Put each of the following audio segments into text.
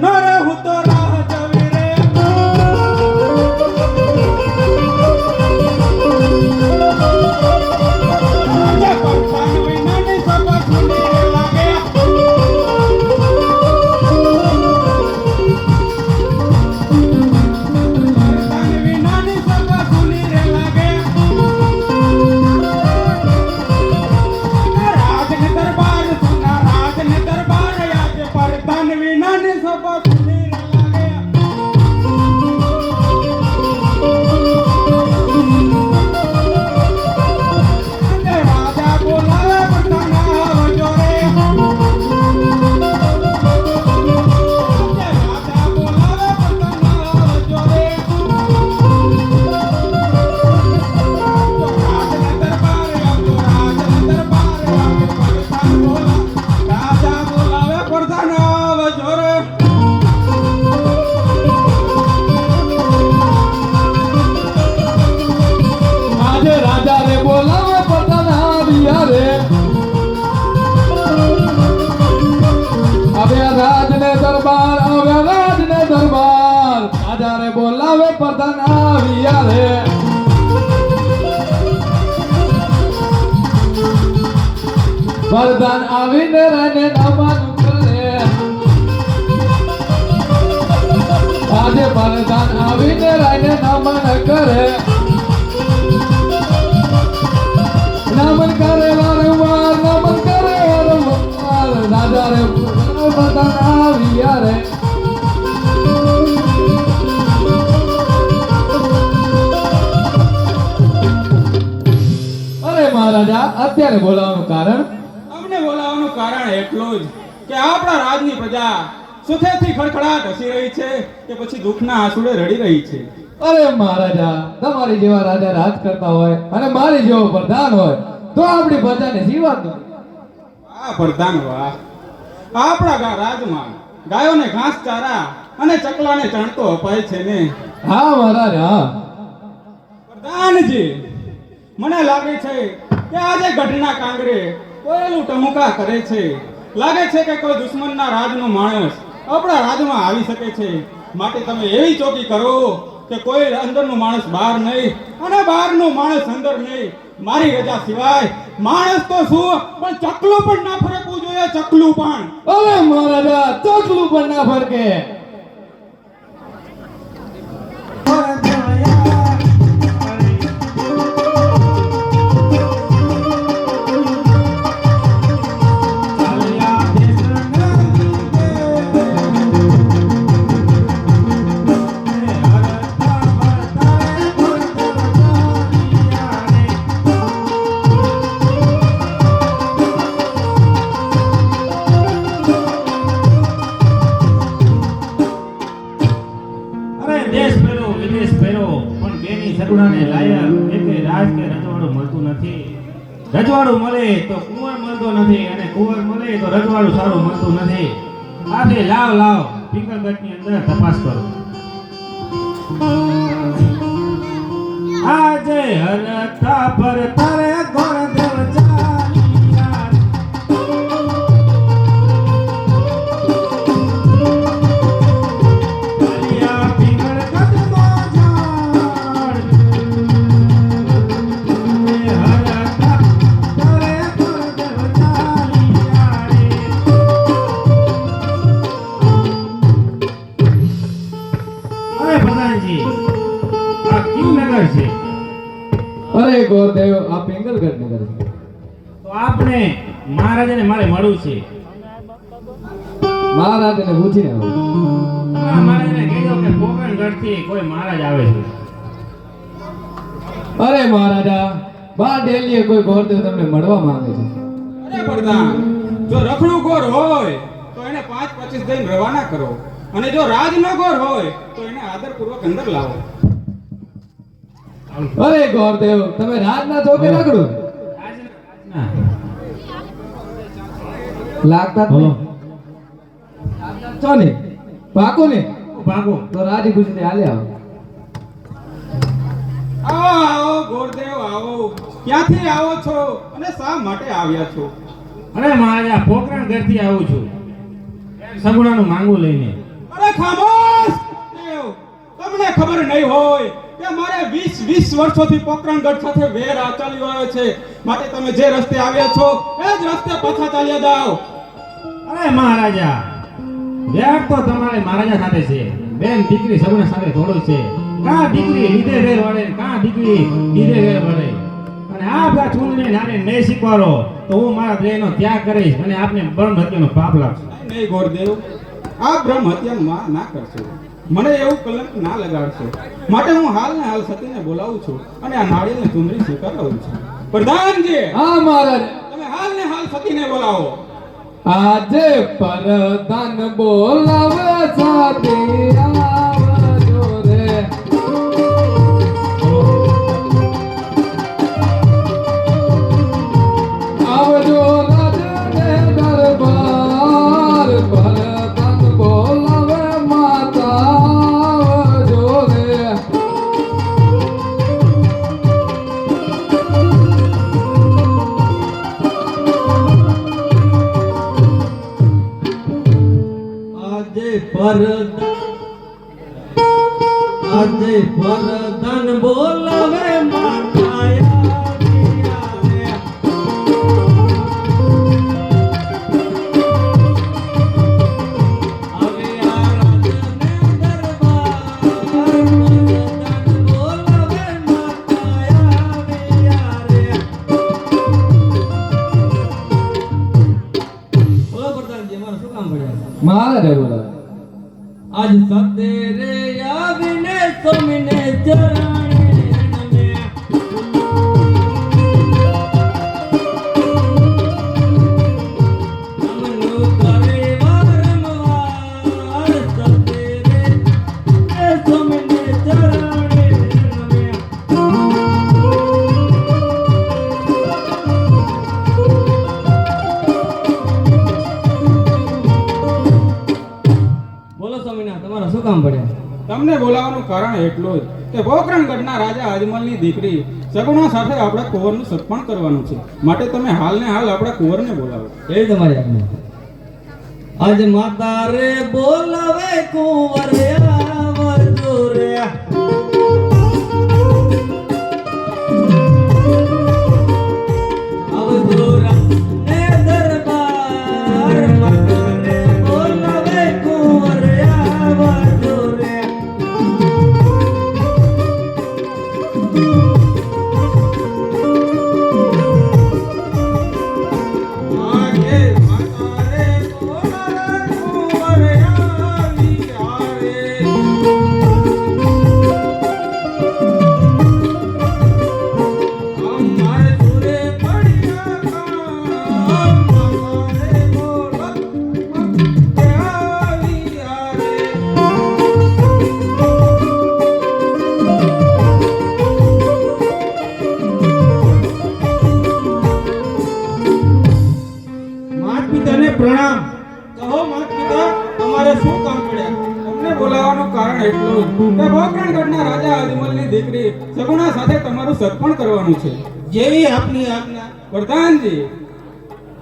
Nora આવ્યા રે વરદાન આવીને રને નમન કરે આજે વરદાન આવીને રને નમન કરે નમન કરે વારંવાર, નમન કરે વારંવાર. રાજા રે વરદાન આવ્યા રે. અત્યારે બોલાવવાનું કારણ? અમને બોલાવવાનું કારણ એટલું જ કે આપણા રાજની પ્રજા સુખેથી ખડખડાટ હસી રહી છે કે પછી દુઃખના આંસુડે રડી રહી છે. અરે મહારાજા તમારી જેવા રાજા રાજ કરતા હોય અને મારી જેવો પ્રધાન હોય તો આપણી પ્રજાને જીવત આ પ્રધાન વાહ. આપણા રાજમાં ગાયોને ઘાસ ચારા અને ચકલાને ચણતો અપાય છે ને. હા મહારાજ. હા પ્રધાનજી મને લાગે છે કે આજે ઘટના કાંગરે કોયલું ટમુકા કરે છે? લાગે છે કે કોઈ દુશ્મનના રાજનો માણસ આપણા રાજમાં આવી શકે છે? માટે તમે એવી ચોકી કરો કે કોઈ અંદરનો માણસ બહાર નહીં અને બહારનો માણસ અંદર નહીં. મારી રજા સિવાય માણસ તો શું? પણ ચકલું પણ ના ફરકવું જોઈએ, ચકલું પણ. અરે મહારાજા, ચોકલું પણ ના ફરકે. રજવાડું મળે તો કુંવર મળતો નથી અને કુંવર મળે તો રજવાડું સારું મળતું નથી. આથી લાવ લાવ. પિંગલગઢની અંદર તપાસ કરો. આજે હરતા પર તારે ગોળ દેવ મહારાજાને મારે છે મહારાજાને પૂછીને આ કહેજો કે પોકરણગઢથી કોઈ મહારાજ આવે છે. અરે મહારાજા બા ડેલીએ કોઈ ગોરદેવ તમને મળવા માંગે છે? અરે પ્રધાન જો રખડું ગોર હોય તો એને પાંચ પચીસ દિન રવાના કરો. અને જો રાજનો ગોર હોય તો એને આદરપૂર્વક અંદર લાવો. અરે ગોરદેવ તમે રાજના છો કે રખડું ના. લાગતા. છો ને પાકું ને? ભાગો. તો રાજી ખુશી હાલે આવો. આવો આવો ગોરદેવ આવો. ક્યાંથી આવો છો? અને શા માટે આવ્યા છો? અરે મહારાજા પોકરણ ઘરથી આવું છું. સગુણાનું માંગુ લઈને. અરે ખામોશ! દેવ તમને ખબર નહીં હોય કે મારે 20 20 વર્ષોથી પોકરણગઢ સાથે વેર આ ચાલ્યો આવ્યો છે. માટે તમે જે રસ્તે આવ્યા છો એ જ રસ્તે પાછા ચાલ્યા જાઓ. અરે મહારાજા વ્યાજ તો તમારે મહારાજા સાથે છે. બેન દીકરી સગુણા સાથે થોડો છે. કા દીકરી લીધે વેર વળે કા દીકરી લીધે વેર વળે? અને આ બધા ચૂંટણી નાને નહીં શીખવાડો તો હું મારા દેહનો ત્યાગ કરીશ અને આપને બ્રહ્મ હત્યાનો પાપ લાગશે. નહીં, ગોરદેવ. આ બ્રહ્મ હત્યાનું માં ના કરશો. મને એવું કલંક ના લગાડશો. માટે હું હાલ ને હાલ સતીને બોલાવું છું અને આ નાળિયેરને ચુંદરી સ્વીકારાવું છું. પ્રધાનજી! હા મહારાજ. તમે હાલ ને હાલ સતીને બોલાવો. આજે પરદાન બોલાવે સાથે આજે પરદ આજે પરદન બોલાવે માતાયા મહારાજા બોલાવે આજ સતેરે આવીને સ્વામીને ચરણે બોલાવવાનું કારણ એટલું જ કે પોખરણગઢના રાજા અજમલની દીકરી સગુણા સાથે આપણા કુંવરનું સત્પણ કરવાનું છે. માટે તમે હાલને હાલ આપણા કુંવરને બોલાવો. એ તમારી આજ્ઞા આજ માતા રે બોલાવે કુંવર આવજો રે તમારું સત્પણ કરવાનું છે. જેવી આપની આજ્ઞા. પ્રધાનજી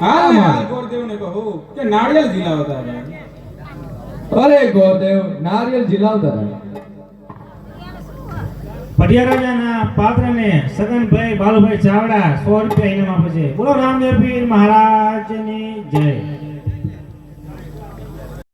હા હા ગોરદેવને કહો કે નાળિયેર ઝીલાવતા રહે અરે ગોરદેવ નારિયેલ ઝીલાવતા રહે પઢિયા રાજાના પાત્રને સગનભાઈ બાલુભાઈ ચાવડા સો રૂપિયા ઇનામ આપે છે. બોલો રામદેવ પીર મહારાજની જય.